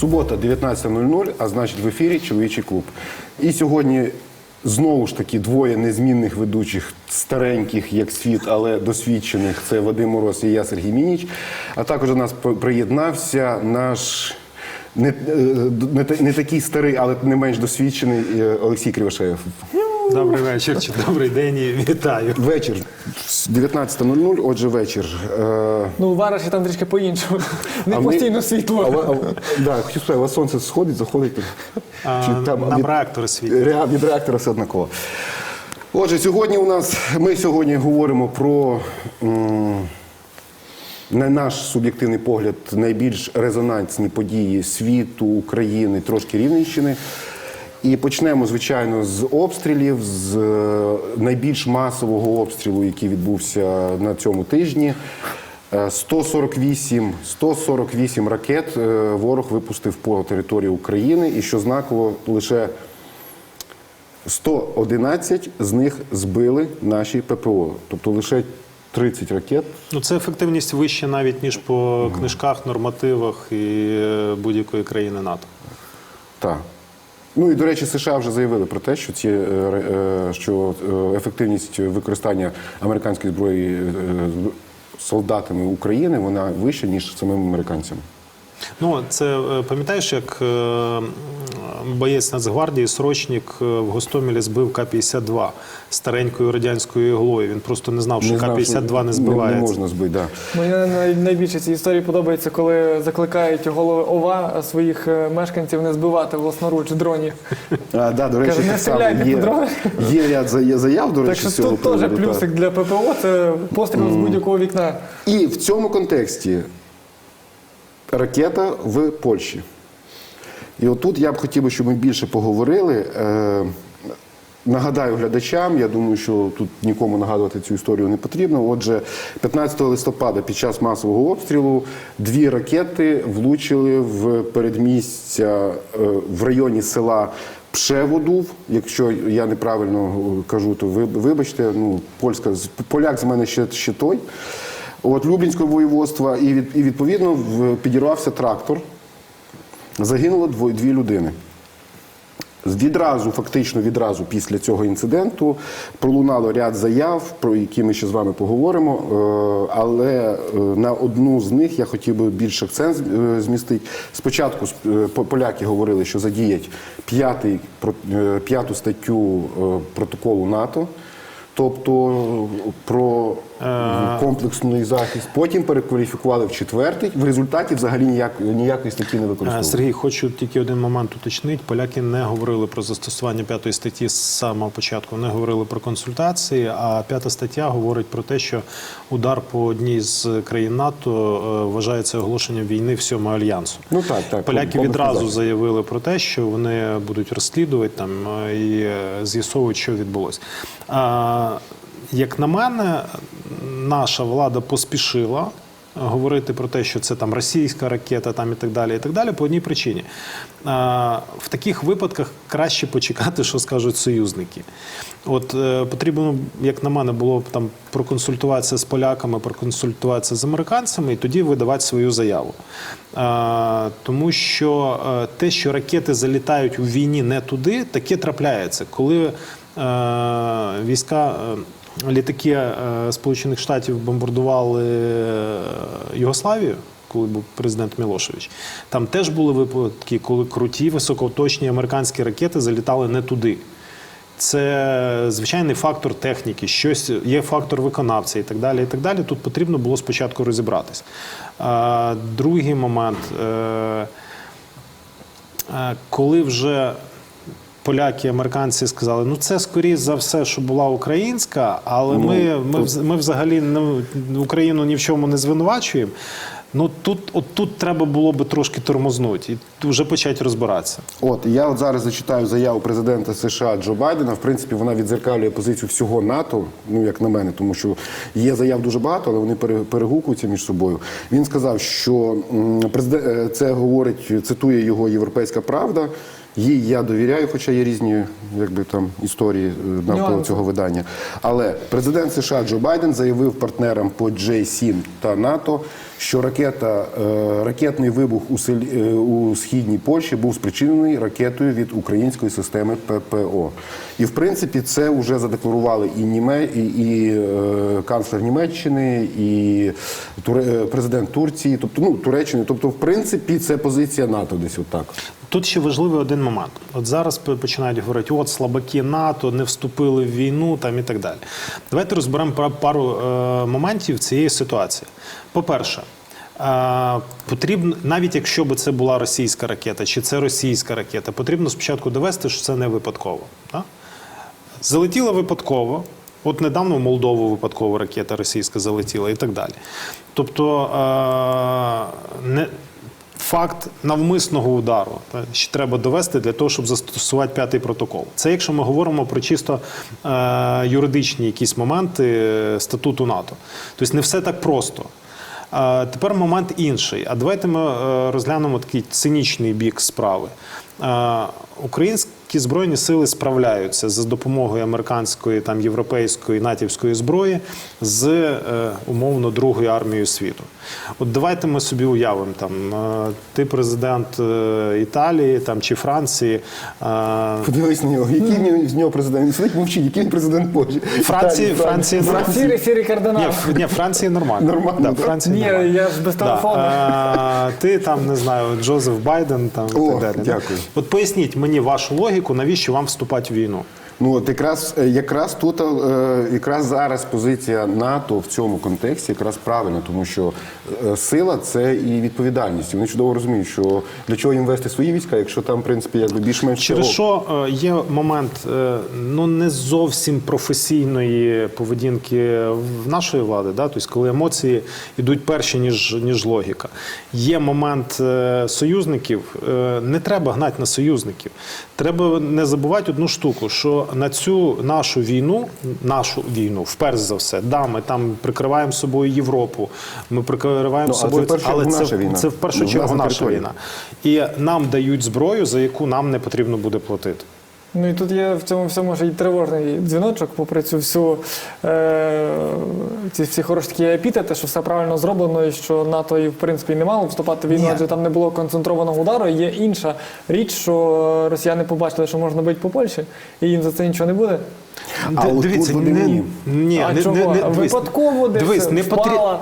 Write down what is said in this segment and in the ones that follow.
Субота, 19.00, а значить в ефірі чоловічий клуб. І сьогодні знову ж таки двоє незмінних ведучих, стареньких, як світ, але досвідчених. Це Вадим Мороз і я, Сергій Мініч. А також до нас при- приєднався наш не, е, не, не такий старий, але не менш досвідчений е, Олексій Кривошеєв. Добрий вечір чи добрий день і вітаю. Вечір 19.00, отже, вечір. Е, Ну, у Вараші там трішки по-іншому. Не А ми- постійно світло. да, хотів сказати, у вас сонце сходить, заходить. А, Чи там нам від- реактори світять. Ре- Від реактора все однаково. Отже, сьогодні у нас ми сьогодні говоримо про, м, на наш суб'єктивний погляд, найбільш резонансні події світу, України, трошки Рівненщини. І почнемо, звичайно, з обстрілів, з е, найбільш масового обстрілу, який відбувся на цьому тижні. Е, 148, 148 ракет е, ворог випустив по території України, і що знаково, лише 111 з них збили наші ППО. Тобто лише 30 ракет. Ну це ефективність вища навіть ніж по книжках, нормативах і будь-якої країни НАТО. Так. Ну і до речі, США вже заявили про те, що ці е, е, що е, ефективність використання американської зброї солдатами України вона вища ніж самими американцями. Ну це е, пам'ятаєш, як е, боєць Нацгвардії срочник е, в Гостомелі збив К-52 старенькою радянською іглою. Він просто не знав, що знав, К-52 не Не, можна збити, да. Мені найбільше ці історії подобається, коли закликають голови ОВА своїх мешканців не збивати власноруч дронів. А, да, до речі, Каже, не так стріляйте є, по дронах. є ряд заяв, до Так речі, що з цього тут теж плюсик для ППО це постріл з будь-якого вікна. І в цьому контексті ракета в Польщі. І отут я б хотів би, щоб ми більше поговорили. Е, Нагадаю глядачам, я думаю, що тут нікому нагадувати цю історію не потрібно. Отже, 15 листопада під час масового обстрілу дві ракети влучили в передмістя е, в районі села Пшеводув. Якщо я неправильно кажу, то ви вибачте, ну польська поляк з мене ще, ще той. От Люблінського воєводства, і, від, і відповідно підірвався трактор. Загинуло двоє, дві людини. Відразу, фактично відразу після цього інциденту пролунало ряд заяв, про які ми ще з вами поговоримо. Е, Але е, на одну з них я хотів би більше акцент е, змістити. Спочатку по- поляки говорили, що задіять п'яту статтю протоколу НАТО. Тобто про комплексний захист. Потім перекваліфікували в четвертий. В результаті взагалі ніяк, ніякої статті не Е, використовували. Сергій, хочу тільки один момент уточнити. Поляки не говорили про застосування п'ятої статті з самого початку. Вони говорили про консультації. А п'ята стаття говорить про те, що удар по одній з країн НАТО е, вважається оголошенням війни всьому альянсу. Ну так, так. Поляки комплексний відразу захист. заявили про те, що вони будуть розслідувати там е, і е, з'ясовувати, що відбулося. Як на мене, наша влада поспішила. Говорити про те, що це там російська ракета, там і так далі, і так далі, по одній причині. В таких випадках краще почекати, що скажуть союзники. От е, потрібно, як на мене, було там проконсультуватися з поляками, проконсультуватися з американцями і тоді видавати свою заяву. Тому що е, те, що ракети залітають у війні не туди, таке трапляється. Коли е, війська. Літаки е, Сполучених Штатів бомбардували е, Югославію, коли був президент Мілошевич. Там теж були випадки, коли круті високоточні американські ракети залітали не туди. Це звичайний фактор техніки, щось є фактор виконавця і так далі. І так далі. Тут потрібно було спочатку розібратись. Другий момент. Е, коли вже поляки, американці сказали, ну це скоріше за все, що була українська, але ми, ми, вз- ми взагалі ну, Україну ні в чому не звинувачуємо. Ну тут, от тут треба було би трошки тормознути і вже почати розбиратися. От я от зараз зачитаю заяву президента США Джо Байдена. В принципі, вона відзеркалює позицію всього НАТО. Ну як на мене, тому що є заяв дуже багато, але вони пере- перегукуються між собою. Він сказав, що президент е, це говорить, цитує його Європейська Правда. Їй я довіряю, хоча є різні якби там історії е, навколо цього видання. Але президент США Джо Байден заявив партнерам по J7 та НАТО, що ракета, е, ракетний вибух у, селі, е, у східній Польщі був спричинений ракетою від української системи ППО. І в принципі це вже задекларували і, Німе, і, і е, канцлер Німеччини, і президент Турції, тобто ну Туреччини. Тобто, в принципі, це позиція НАТО десь отак. Тут ще важливий один момент. От зараз починають говорити, от слабаки НАТО не вступили в війну там і так далі. Давайте розберемо пару е, моментів цієї ситуації. По-перше, потрібно, навіть якщо би це була російська ракета, чи це російська ракета, потрібно спочатку довести, що це не випадково. Так? Залетіла випадково. От недавно в Молдову випадково ракета російська залетіла і так далі. Тобто не, факт навмисного удару ще треба довести для того, щоб застосувати п'ятий протокол. Це якщо ми говоримо про чисто юридичні якісь моменти е, статуту НАТО. Тобто не все так просто. Тепер момент інший. А давайте ми е, розглянемо такий цинічний бік справи. Е, Українські збройні сили справляються за допомогою американської, там європейської, натівської зброї з е, умовно другою армією світу. От давайте ми собі уявимо там е, ти президент е, Італії там чи Франції. е, Подивись на нього. Який в з нього президент? Він сидить мовчить, який він президент Польщі? Франції, Італії, Франції, Франції. Сірий, сірий Ні, кардинал. Ф- ні, Франції нормально. Нормально, Да, так? Франції Ні, нормально. я ж без телефону. Да. Е, Ти там не знаю, Джозеф Байден там і О, так далі. да? дякую. От поясніть мені вашу логіку, навіщо вам вступати в війну? Ну от якраз е, якраз тут е, якраз зараз позиція НАТО в цьому контексті якраз правильна, тому що е, сила це і відповідальність. І Вони чудово розуміють, що для чого їм вести свої війська, якщо там в принципі якби більш-менш Через що є момент ну не зовсім професійної поведінки в нашої влади, да? тобто, коли емоції йдуть перші, ніж, ніж логіка. Є момент союзників, не треба гнати на союзників. Треба не забувати одну штуку, що на цю нашу війну, нашу війну, вперше за все, да, ми там прикриваємо собою Європу, ми прикриваємо Ну, собою, це але це, війна. це в першу Ну, чергу на наша війна. І нам дають зброю, за яку нам не потрібно буде платити. Ну і тут є в цьому всьому ще й тривожний дзвіночок, попри цю всю е, ці всі хороші такі епітети, що все правильно зроблено, і що НАТО і в принципі не мало вступати в війну, Ні. адже там не було концентрованого удару. Є інша річ, що росіяни побачили, що можна бити по Польщі, і їм за це нічого не буде. А Д- от дивіться, тут вони не, ні. ні, а не, чого? не, не, дивись, Випадково десь дивись, не впала потрібно.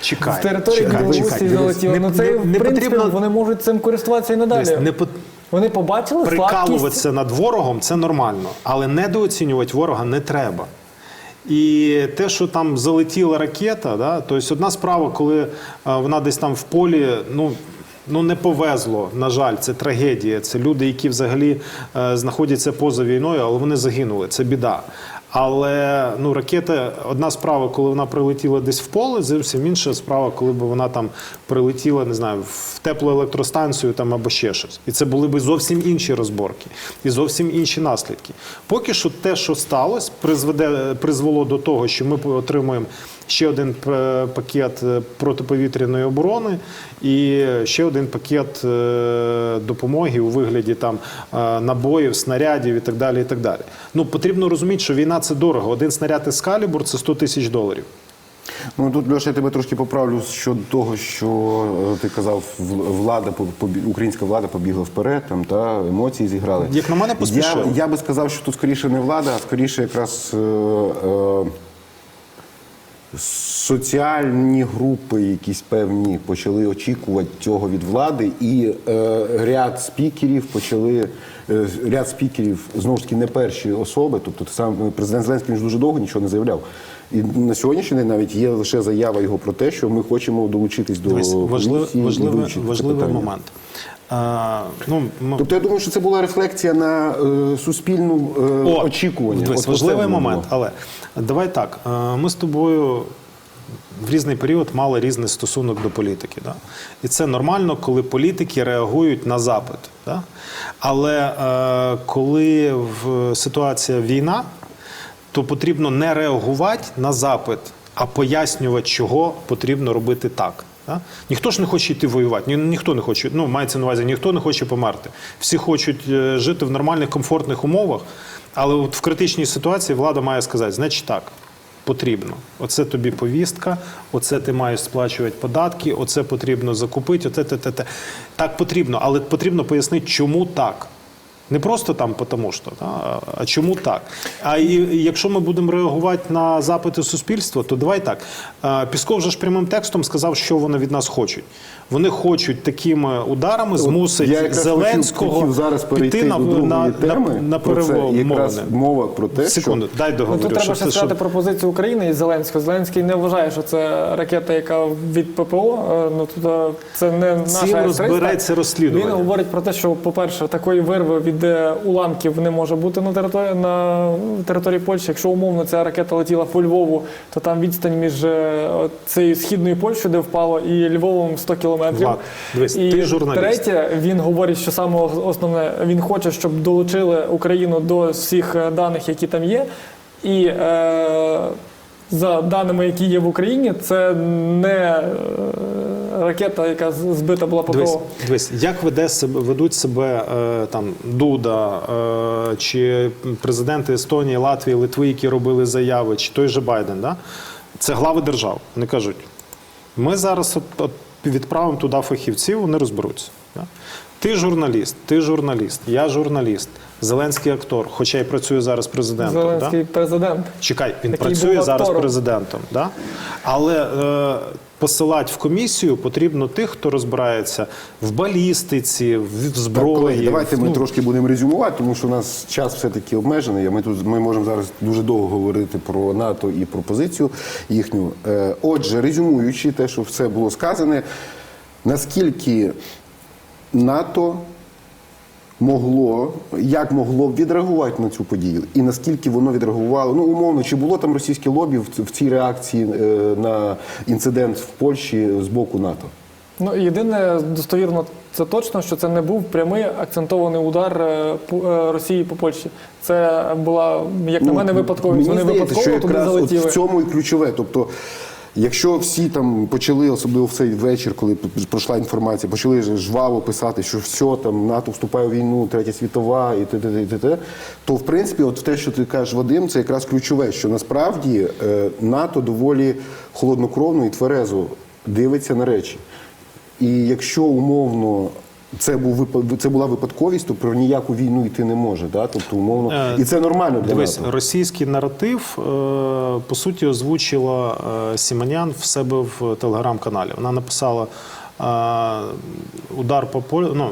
Чекай, з території чекай, Білорусі чекай, залетіло. Не- Ну це не- в не принципі потрібно- вони можуть цим користуватися і надалі. дивись, не Вони побачили слабкість. прикалуватися над ворогом це нормально, але недооцінювати ворога не треба. І те, що там залетіла ракета, да, тобто одна справа, коли е, вона десь там в полі, ну. Ну не повезло, на жаль, це трагедія. Це люди, які взагалі е, знаходяться поза війною, але вони загинули. Це біда. Але ну ракета одна справа, коли вона прилетіла десь в поле, зовсім інша справа, коли б вона там прилетіла, не знаю, в теплу електростанцію там або ще щось. І це були б зовсім інші розборки і зовсім інші наслідки. Поки що те, що сталося, призведе призвело до того, що ми отримуємо ще один пакет е, протиповітряної оборони і ще один пакет е, допомоги у вигляді там е, набоїв, снарядів і так далі. І так далі. Ну потрібно розуміти, що війна це дорого. Один снаряд Ескалібур це 100 тисяч доларів. Ну тут Льоша, я тебе трошки поправлю щодо того, що е, ти казав, влада українська влада побігла вперед, там та емоції зіграли. Як на мене, поспішили. Я, я би сказав, що тут скоріше не влада, а скоріше якраз е, е, соціальні групи, якісь певні, почали очікувати цього від влади, і е, ряд спікерів почали. е, Ряд спікерів знову ж таки не перші особи, тобто сам президент Зеленський дуже довго нічого не заявляв. І на сьогоднішній день навіть є лише заява його про те, що ми хочемо долучитись до важливий, важливий момент. А, ну, м- Тобто я думаю, що це була рефлексія на е, суспільну е, О, очікування. дивись, От важливий момент. Але давай так. е, Ми з тобою в різний період мали різний стосунок до політики. Да? І це нормально, коли політики реагують на запит. Да? Але е, коли в ситуація війна, то потрібно не реагувати на запит, а пояснювати, чого потрібно робити так. Да? Ніхто ж не хоче йти воювати, ні, ніхто не хоче, ну мається на увазі, ніхто не хоче померти. Всі хочуть е, жити в нормальних, комфортних умовах, але от в критичній ситуації влада має сказати, значить так. Потрібно. Оце тобі повістка, оце ти маєш сплачувати податки, оце потрібно закупити, оце те, те, те. Так потрібно, але потрібно пояснити, чому так. Не просто там тому що, та, а чому так? А і, якщо ми будемо реагувати на запити суспільства, то давай так. Пісков же ж прямим текстом сказав, що вони від нас хочуть. Вони хочуть такими ударами змусити я Зеленського хотів, хотів зараз перейти піти на, до на, теми. на, на про це. Якраз перемовини. мова про те, Секунду, що дай Ну, тут треба ще сказати щоб- про позицію України і Зеленського. Зеленський не вважає, що це ракета, яка від ППО. е, Ну тут е, це не наша Цим С-300. розбереться розслідування. Він говорить про те, що, по-перше, такої вирви від е, уламків не може бути на території на території Польщі. Якщо умовно ця ракета летіла по Львову, то там відстань між е, цією східною Польщею, де впало, і Львовом 100 кілометрів. Влад, дивись, і ти журналіст. третє, він говорить, що саме основне, він хоче, щоб долучили Україну до всіх е, даних, які там є. І е, за даними, які є в Україні, це не е, ракета, яка збита була ППО. Дивись, дивись, як веде себе, ведуть себе е, там Дуда е, чи президенти Естонії, Латвії, Литви, які робили заяви, чи той же Байден, да? це глави держав. Вони кажуть, ми зараз от, от відправимо туди фахівців, вони розберуться. Да? Ти журналіст, ти журналіст, я журналіст, Зеленський актор, хоча й працює зараз президентом. Да? Президент. Чекай, він Який працює зараз президентом. Да? Але е, посилати в комісію потрібно тих, хто розбирається в балістиці, в Так, зброї. колеги, давайте ми Ну, трошки будемо резюмувати, тому що у нас час все-таки обмежений. Ми тут ми можемо зараз дуже довго говорити про НАТО і про позицію їхню. Е, Отже, резюмуючи те, що все було сказане, наскільки НАТО могло, як могло б відреагувати на цю подію, і наскільки воно відреагувало, ну умовно, чи було там російське лобі в, цій реакції е, на інцидент в Польщі з боку НАТО? Ну єдине достовірно, це точно, що це не був прямий акцентований удар е, е, Росії по Польщі. Це була, як на мене, випадковість. Ну, Мені Вони здається, що випадково туди якраз от залетіли. в цьому і ключове. Тобто, якщо всі там почали, особливо в цей вечір, коли пройшла інформація, почали жваво писати, що все там НАТО вступає в війну, третя світова і т.д. і т.д., то в принципі, от те, що ти кажеш, Вадим, це якраз ключове, що насправді е, НАТО доволі холоднокровно і тверезо дивиться на речі. І якщо умовно. Це був це була випадковість, то про ніяку війну йти не може. Да? Тобто, умовно, Е, і це нормально для Дивись, НАТО. російський наратив е, по суті озвучила е, Сіманян в себе в телеграм-каналі. Вона написала удар по Поль... ну,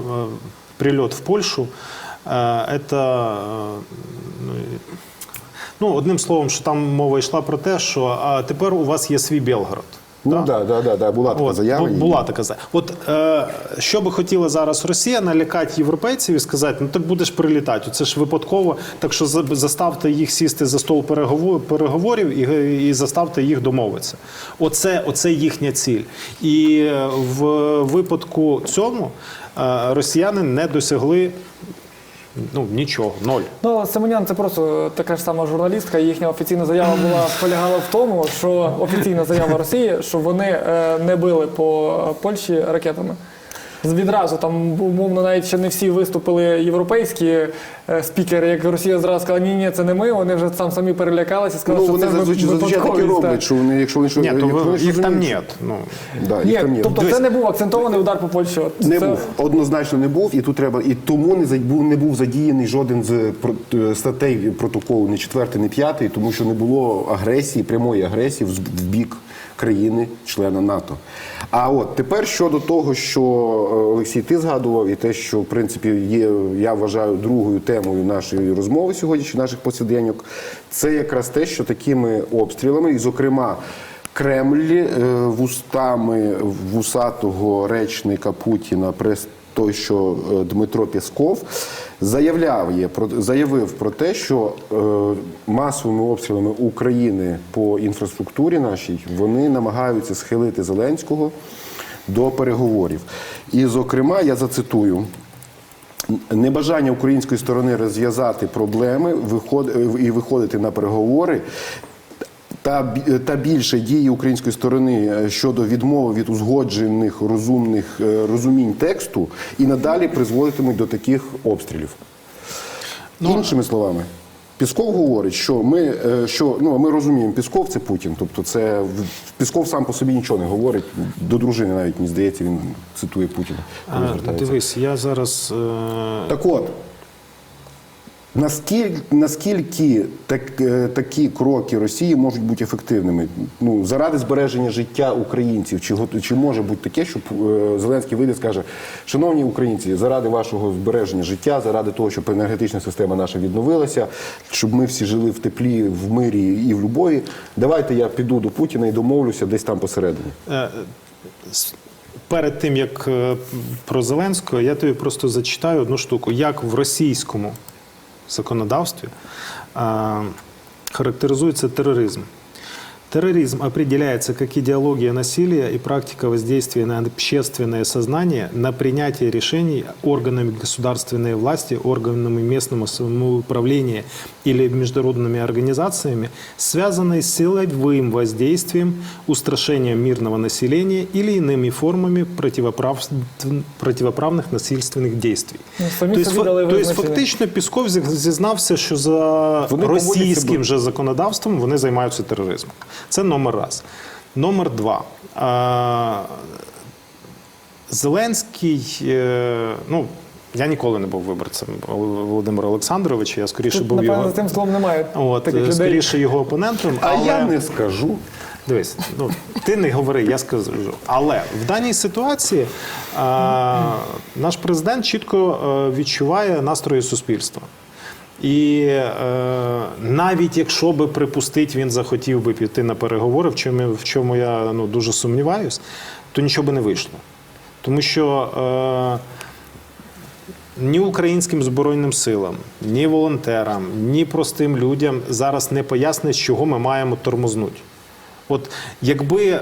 прильот в Польщу. Е, это, е, ну, і- ну, одним словом, що там мова йшла про те, що а тепер у вас є свій Белгород. Ну так, да, да, да, була така От, заява. бу- Була така заява. От е, що би хотіла зараз Росія налякати європейців і сказати, ну так будеш прилітати. Це ж випадково. Так що за- заставте їх сісти за стол переговор- переговорів і, і заставте їх домовитися. Оце, оце їхня ціль. І е, в випадку цьому е, росіяни не досягли ну, нічого, ноль. Ну, Семенян це просто така ж сама журналістка. і Їхня офіційна заява була полягала в тому, що офіційна заява Росії, що вони е, не били по Польщі ракетами. Відразу там умовно навіть ще не всі виступили європейські е, спікери, як Росія зразу сказала, ні, ні, це не ми. Вони вже там самі перелякалися і сказали, Ну, що вони це зазвичай, зазвичай випадковість, роблять, що вони, якщо вони що, Ні, якщо ви- вони їх там розуміють, нет. Ну. Да, їх там нет. тобто Дивись. це не був акцентований удар по Польщі. От Не це- був однозначно не був, і тут треба і тому не за- був не був задіяний жоден з про- е, статей протоколу, не четвертий, не п'ятий, тому що не було агресії, прямої агресії в з- в бік країни, члена НАТО. А от тепер щодо того, що е, Олексій, ти згадував, і те, що в принципі є, я вважаю, другою темою нашої розмови сьогодні, чи наших посіденьок, це якраз те, що такими обстрілами, і зокрема. Кремль е, вустами вусатого речника Путіна, той, що е, Дмитро Пєсков, заявляв, є, заявив про те, що е, масовими обстрілами України по інфраструктурі нашій вони намагаються схилити Зеленського до переговорів. І, зокрема, я зацитую. Небажання української сторони розв'язати проблеми і виходити на переговори та, та більше дії української сторони е, щодо відмови від узгоджених розумних е, розумінь тексту і надалі призводитимуть до таких обстрілів. Іншими словами, Пісков говорить, що ми, е, що, ну, ми розуміємо, Пісков це Путін. Тобто це в- Pісков сам по собі нічого не говорить. До дружини навіть, мені здається, він цитує Путіна. дивись, я зараз. Так от, наскільки, наскільки так, е, такі кроки Росії можуть бути ефективними? Ну, заради збереження життя українців, чи, чи може бути таке, щоб е, Зеленський вийде і скаже, шановні українці, заради вашого збереження життя, заради того, щоб енергетична система наша відновилася, щоб ми всі жили в теплі, в мирі і в любові, давайте я піду до Путіна і домовлюся десь там посередині. Е, Перед тим як про Зеленського, я тобі просто зачитаю одну штуку, як в російському законодавстві е, характеризується тероризм. Терроризм определяется как идеология насилия и практика воздействия на общественное сознание, на принятие решений органами государственной власти, органами местного самоуправления или международными организациями, связанной с силовым воздействием, устрашением мирного населения или иными формами противоправ... противоправных насильственных действий. Ну, самі то, есть, собі фа- дали то есть визначення. фактично Пісков зі- зізнався, що за Вони поводять російським себе. вже законодавством вони займаються тероризмом. Це номер раз. Номер два. Зеленський, е, ну. Я ніколи не був виборцем Володимира Олександровича. Я скоріше Тут, був напевно, його цим словом немає от, таких е, людей. скоріше його опонентом. А але... я не скажу. Дивись, ну ти не говори, я скажу. Але в даній ситуації а, наш президент чітко е, відчуває настрої суспільства. І е, навіть якщо би припустить, він захотів би піти на переговори, в чому, в чому я ну, дуже сумніваюсь, то нічого би не вийшло. Тому що е, ні українським збройним силам, ні волонтерам, ні простим людям зараз не пояснить, чого ми маємо тормознути. От якби е,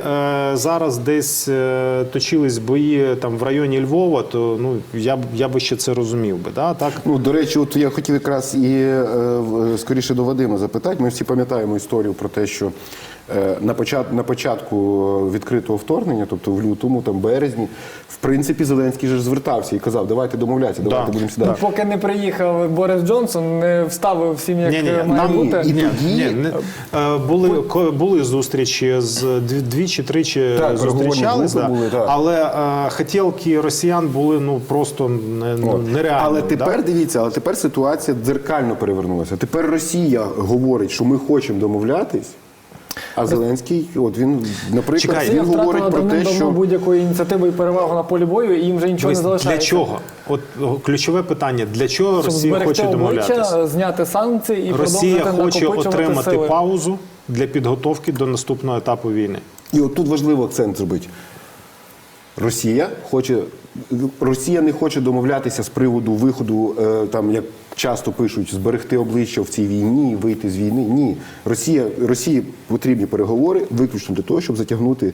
зараз десь е, точились бої там в районі Львова, то ну я б я би ще це розумів би. Да? Так Ну, до речі, от я хотів якраз і е, в- скоріше до Вадима запитати. Ми всі пам'ятаємо історію про те, що е, на, почат, на початку відкритого вторгнення, тобто в лютому, там березні, в принципі, Зеленський же ж звертався і казав, давайте домовлятися, давайте Да, будемо сідати. Ну, Поки не приїхав Борис Джонсон, не вставив всім, як Ні, ні, е, має бути. і ні, тоді- ні, не, е, були були зустрічі з дві, дві чи тричі Так, зустрічались, да. були, так. але е, хотілки росіян були ну просто не, ну, нереальні. Але да? тепер дивіться, але тепер ситуація дзеркально перевернулася. Тепер Росія говорить, що ми хочемо домовлятись, а Зеленський, от він, наприклад, Чекай, він говорить про те, що будь-яку ініціативу і перевагу на полі бою, і їм вже нічого Дивись, не залишається. для чого? От ключове питання: для чого Щоб Росія хоче домовлятися? зняти санкції і Росія продовжити хоче отримати сили. паузу для підготовки до наступного етапу війни. І от тут важливо акцент зробити. Росія хоче Росія не хоче домовлятися з приводу виходу, е, там як часто пишуть, зберегти обличчя в цій війні, вийти з війни. Ні, Росія Росії потрібні переговори виключно для того, щоб затягнути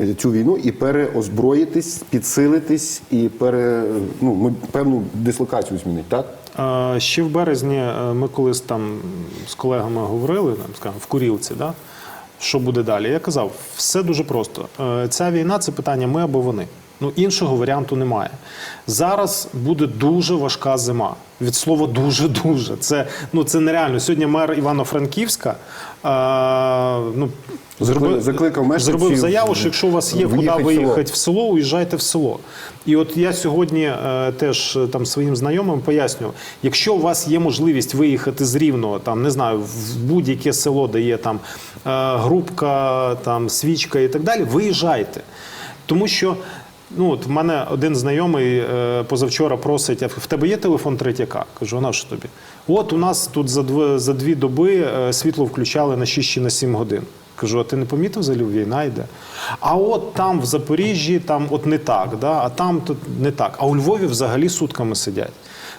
е, цю війну і переозброїтись, підсилитись і пере ну певну дислокацію змінити. Так Ще в березні е, ми колись там з колегами говорили, скажімо, в Курілці, да? що буде далі. Я казав, все дуже просто. Ця війна це питання ми або вони. Ну, іншого варіанту немає. Зараз буде дуже важка зима. Від слова дуже-дуже. Це, ну, це нереально. Сьогодні мер Івано-Франківська е, ну, Закли- закликав зробив заяву, що якщо у вас є куди виїхати в село. уїжджайте в село. І от я сьогодні е, теж е, там своїм знайомим пояснював, якщо у вас є можливість виїхати з Рівного, там не знаю, в будь-яке село, де є там е, грубка, там свічка і так далі, виїжджайте. Тому що. Ну, от в мене один знайомий е, позавчора просить, а в тебе є телефон третяка? Кажу, а на що тобі? От у нас тут за дві, за дві доби е, світло включали на 6 чи на 7 годин. Кажу, а ти не помітив взагалі війна йде? А от там в Запоріжжі там от не так, да? а там тут не так. А у Львові взагалі сутками сидять.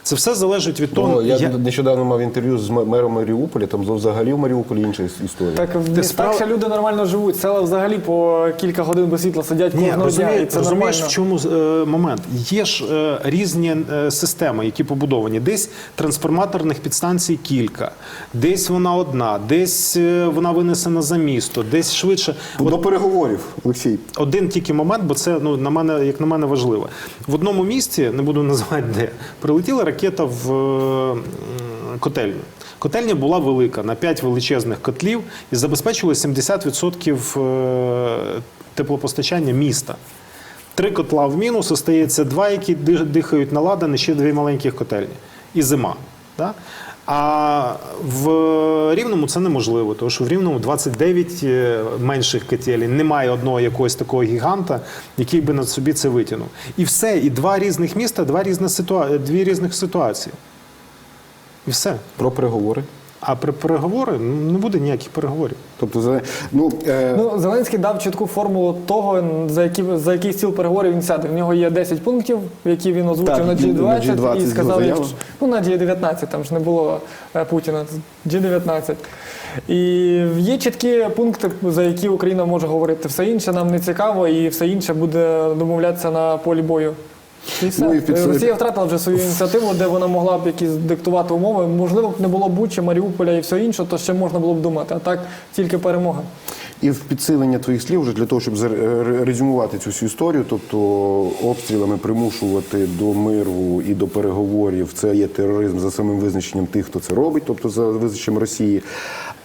Це все залежить від того, Ну, я, я- нещодавно мав інтерв'ю з мером Маріуполя. Там взагалі в Маріуполі інша історія. Так в містах справа- ще люди нормально живуть. Села взагалі по кілька годин без світла сидять Ні, кожного дня. І це розумієш, нормально. в чому е, момент? Є ж е, різні е, системи, які побудовані. Десь трансформаторних підстанцій кілька, десь вона одна, десь е, вона винесена за місто, десь швидше. От До переговорів, Олексій. один тільки момент, бо це ну на мене, як на мене, важливо. В одному місці, не буду називати де, прилетіла ракета в е, котельню. Котельня була велика на 5 величезних котлів і забезпечувала 70% е, теплопостачання міста. Три котла в мінус, остається два, які дихають на ладан, і ще дві маленьких котельні. І зима. Да? А в Рівному це неможливо, тому що в Рівному 29 е, менших котелів, немає одного якогось такого гіганта, який би на собі це витягнув. І все, і два різних міста, два різних ситуа... дві різних ситуації. І все. Про переговори. А при переговори ну, не буде ніяких переговорів. Тобто, ну, е, Ну, Зеленський дав чітку формулу того, за який, за який стіл переговорів він сяде. В нього є 10 пунктів, які він озвучив Так, на на G20, G20 і сказав, якщо- ну на G19, там ж не було е, Путіна, G19. І є чіткі пункти, за які Україна може говорити. Все інше нам не цікаво, і все інше буде домовлятися на полі бою. І все. Ну, і під- Росія втратила вже свою ініціативу, де вона могла б якісь диктувати умови. Можливо, б не було Бучі, Маріуполя і все інше, то ще можна було б думати. А так тільки перемога. І в підсилення твоїх слів, вже для того, щоб резюмувати цю всю історію, тобто обстрілами примушувати до миру і до переговорів, це є тероризм за самим визначенням тих, хто це робить, тобто за визначенням Росії.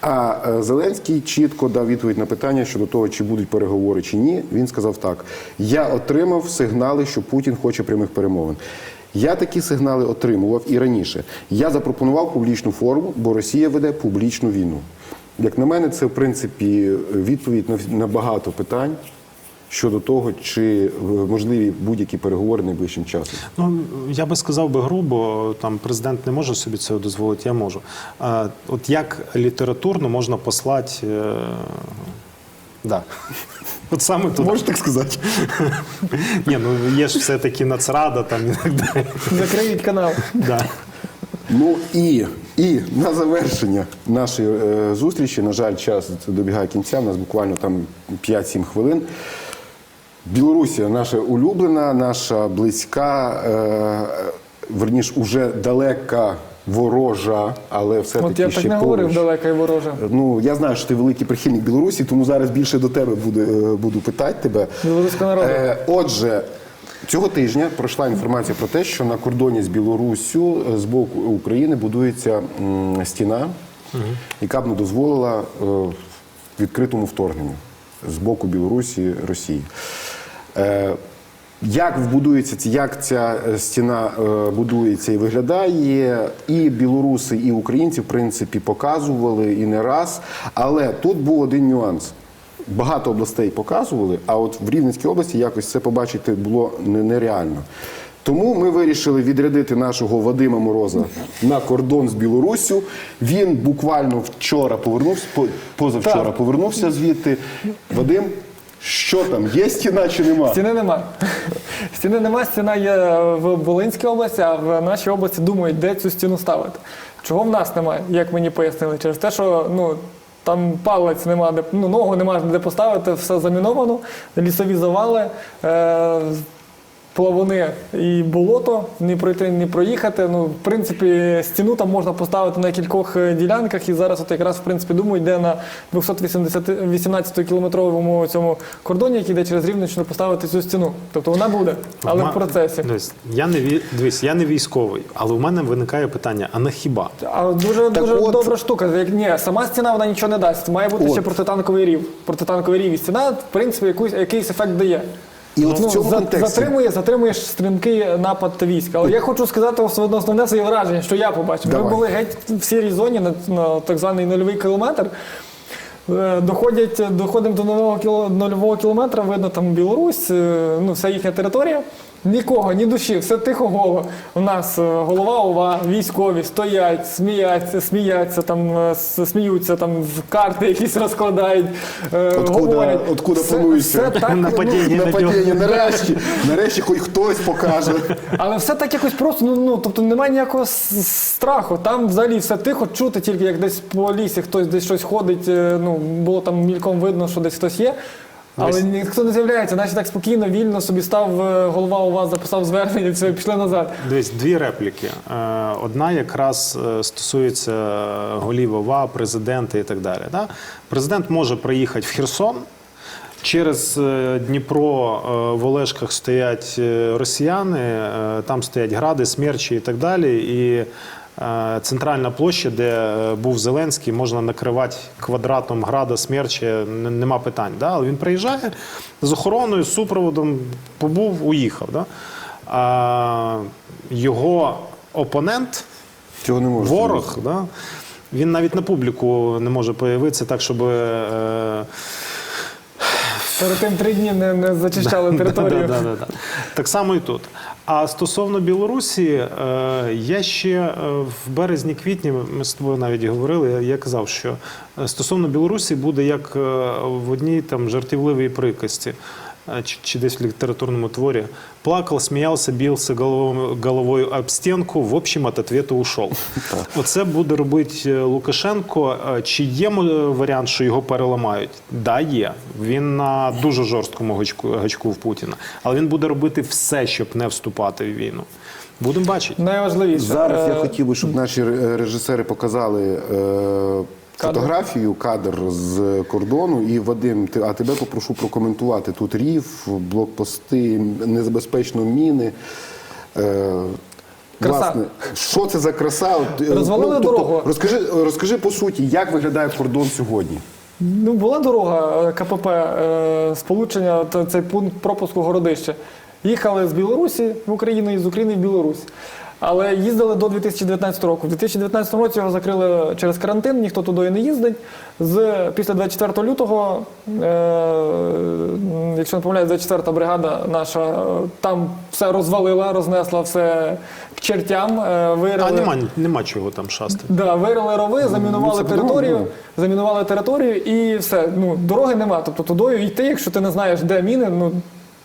А е, Зеленський чітко дав відповідь на питання щодо того, чи будуть переговори чи ні. Він сказав так: я отримав сигнали, що Путін хоче прямих перемовин. Я такі сигнали отримував і раніше. Я запропонував публічну форму, бо Росія веде публічну війну. Як на мене, це в принципі відповідь на, на багато питань щодо того, чи е, можливі будь-які переговори найближчим часом. Ну я би сказав би грубо, там президент не може собі цього дозволити, я можу. А, от як літературно можна послати. Е, да. От саме туди. Можеш так сказати? Ні, ну є ж все-таки нацрада там і так далі. Закриють канал. Да. Ну і, і на завершення нашої е, зустрічі, на жаль, час добігає кінця. У нас буквально там 5-7 хвилин. Білорусія наша улюблена, наша близька, е, верніш, уже далека ворожа, але все-таки От я ще так не говорив далека і ворожа. Ну я знаю, що ти великий прихильник Білорусі, тому зараз більше до тебе буду, е, буду питати тебе. Білоруського народу. Е, отже, цього тижня пройшла інформація про те, що на кордоні з Білоруссю е, з боку України будується стіна, яка б не дозволила е, відкритому вторгненню з боку Білорусі Росії. Е, як вбудується як ця стіна будується і виглядає, і білоруси, і українці, в принципі, показували і не раз. Але тут був один нюанс. Багато областей показували, а от в Рівненській області якось це побачити було нереально. Тому ми вирішили відрядити нашого Вадима Мороза на кордон з Білоруссю. Він буквально вчора повернувся, позавчора Так. повернувся звідти. Вадим, що там? Є стіна чи нема? Стіни нема. Стіни нема, стіна є в Волинській області, а в нашій області думають, де цю стіну ставити. Чого в нас немає, як мені пояснили, через те, що ну. Там палець нема де ну, ногу нема де поставити, все заміновано, лісові завали, е, плавуни і болото, ні пройти, ні проїхати. Ну, в принципі, стіну там можна поставити на кількох е, ділянках, і зараз от якраз в принципі думаю, йде на 218 кілометровому цьому кордоні, який йде через Рівненщину, поставити цю стіну. Тобто вона буде, але Ма- в процесі. Дивись, я не ві- дивись, я не військовий, але у мене виникає питання: а на хіба? А дуже дуже от- добра штука. Як ні, сама стіна вона нічого не дасть. Має бути От. ще протитанковий рів. Протитанковий рів і стіна, в принципі, якусь якийсь ефект дає. І от в Ну, цьому за- контексті затримує, затримуєш стрімкий напад військ. Але я хочу сказати основне, своє враження, що я побачив. Ми були геть в сірій зоні на, на так званий нульовий кілометр. Е, Доходять, доходимо до нульового, кіло, нульового кілометра, видно там Білорусь, е, ну, вся їхня територія. Нікого, ні душі, все тихо голо. У нас е, голова ова, військові стоять, сміяться, сміяться, там е, сміються, там в карти якісь розкладають, е, Откуда- говорять. откуда Все- планується? все так, Нападіння. ну, Нападіння, нарешті, нарешті хоч хтось покаже. але все так якось просто, ну, ну тобто немає ніякого страху. Там взагалі все тихо, чути тільки як десь по лісі хтось десь щось ходить. Ну було там мільком видно, що десь хтось є. Але ніхто не з'являється, наче так спокійно, вільно собі став е, голова у вас, записав звернення, все, пішли назад. Дивись, дві репліки. Е, Одна якраз е, стосується голів ОВА, президента і так далі. Да? Президент може приїхати в Херсон. Через Дніпро в Олешках стоять росіяни, там стоять гради, смерчі і так далі. І центральна площа, де е, був Зеленський, можна накривати квадратом града смерчі, нема питань. Да? Але він приїжджає з охороною, з супроводом, побув, уїхав. Да? А, його опонент, Цього не можна. ворог, да? він навіть на публіку не може появитися так, щоб. Е, Перед тим три дні не, не зачищали територію. Да, да, да, да. Так само і тут. А стосовно Білорусі, е, я ще е, в березні-квітні, ми з тобою навіть говорили, я- казав, що е, стосовно Білорусі буде як в одній там жартівливій приказці. Чи, чи десь в літературному творі плакав, сміявся, бився головою, головою об стінку. В общем, від ответу ушов. Оце буде робити е, Лукашенко. Чи є варіант, що його переламають? Да, є. Він на дуже жорсткому гачку, гачку в Путіна. Але він буде робити все, щоб не вступати в війну. Будемо бачити. Найважливіше. Зараз я е, хотів би, щоб наші режисери показали е, фотографію, кадр з кордону. І Вадим, ти, а тебе попрошу прокоментувати тут рів, блокпости, незабезпечно міни. Е, Краса. Власне, що це за краса? Е, Розвалили дорогу. Розкажи, розкажи по суті, як виглядає кордон сьогодні? Ну, була дорога е, КПП, е, сполучення, цей пункт пропуску Городище. Їхали з Білорусі в Україну і з України в Білорусь. Але їздили до 2019 року. У 2019 році його закрили через карантин, ніхто туди не їздить. З, після 24 лютого, е, якщо не помиляюсь, 24 бригада наша е, там все розвалила, рознесла все к чертям. Е, вирили, А нема, нема чого там шастати. Да, вирили рови, замінували це по-другому, територію, ну. замінували територію і все. Ну, дороги нема. Тобто тудою йти, якщо ти не знаєш, де міни, ну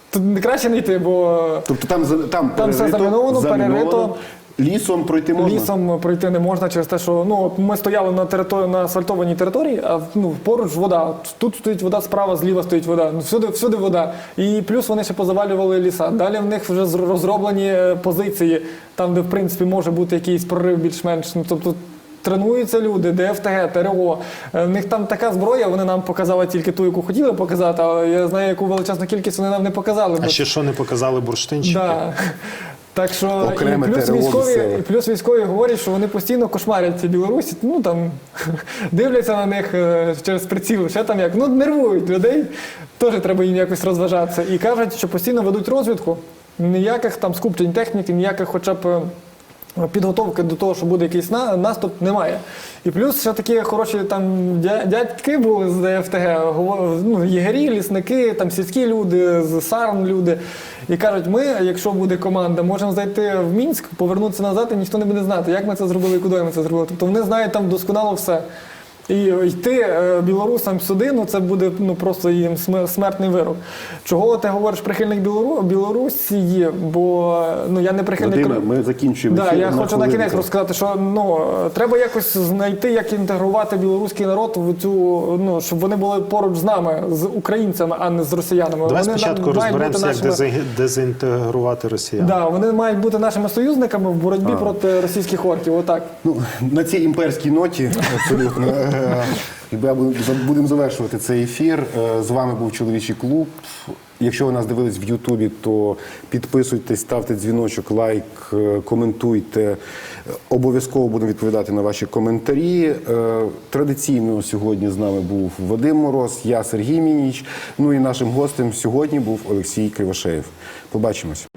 то не краще не йти, бо Тобто там, за- там, Там все заміновано, перерито. Лісом пройти можна? лісом пройти не можна через те, що ну от ми стояли на території на асфальтованій території, а ну поруч вода. Тут стоїть вода справа, зліва стоїть вода. Ну всюди, всюди вода. І плюс вони ще позавалювали ліса. Далі в них вже зр- розроблені е, позиції, там, де в принципі може бути якийсь прорив більш-менш. Ну тобто. Тренуються люди, ДФТГ, ТРО. Е, В них там така зброя, вони нам показали тільки ту, яку хотіли показати, але я знаю, яку величезну кількість вони нам не показали. А ще що не показали бурштинчики? Да. Так що Окреме і плюс, військові, і плюс військові говорять, що вони постійно кошмарять ці білорусі, ну там дивляться на них е, через приціл, ще там як, ну нервують людей, теж треба їм якось розважатися. І кажуть, що постійно ведуть розвідку, ніяких там скупчень техніки, ніяких хоча б. Підготовки до того, що буде якийсь на- наступ, немає. І плюс ще такі хороші там дя- дядьки були з гово- ну, єгері, лісники, там сільські люди, з сарм люди. І кажуть, ми, якщо буде команда, можемо зайти в Мінськ, повернутися назад, і ніхто не буде знати, як ми це зробили і куди ми це зробили. Тобто вони знають там досконало все. І йти е, білорусам сюди, ну це буде ну просто їм сме- смертний вирок. Чого ти говориш прихильник Білору... Білорусі? Бо ну я не прихильник. Вадиме, ми закінчуємо. Да, я на хочу на кінець розказати, що ну треба якось знайти, як інтегрувати білоруський народ в цю, ну щоб вони були поруч з нами, з українцями, а не з росіянами. Давай вони спочатку розберемося, як нашими- дезінтегрувати росіян. Да, вони мають бути нашими союзниками в боротьбі проти російських орків. Отак. Ну, на цій імперській ноті абсолютно е, будемо завершувати цей ефір. Е, З вами був чоловічий клуб. Якщо ви нас дивились в Ютубі, то підписуйтесь, ставте дзвіночок, лайк, е, коментуйте. Обов'язково будемо відповідати на ваші коментарі. Традиційно сьогодні з нами був Вадим Мороз, я Сергій Мініч. Ну і нашим гостем сьогодні був Олексій Кривошеєв. Побачимось.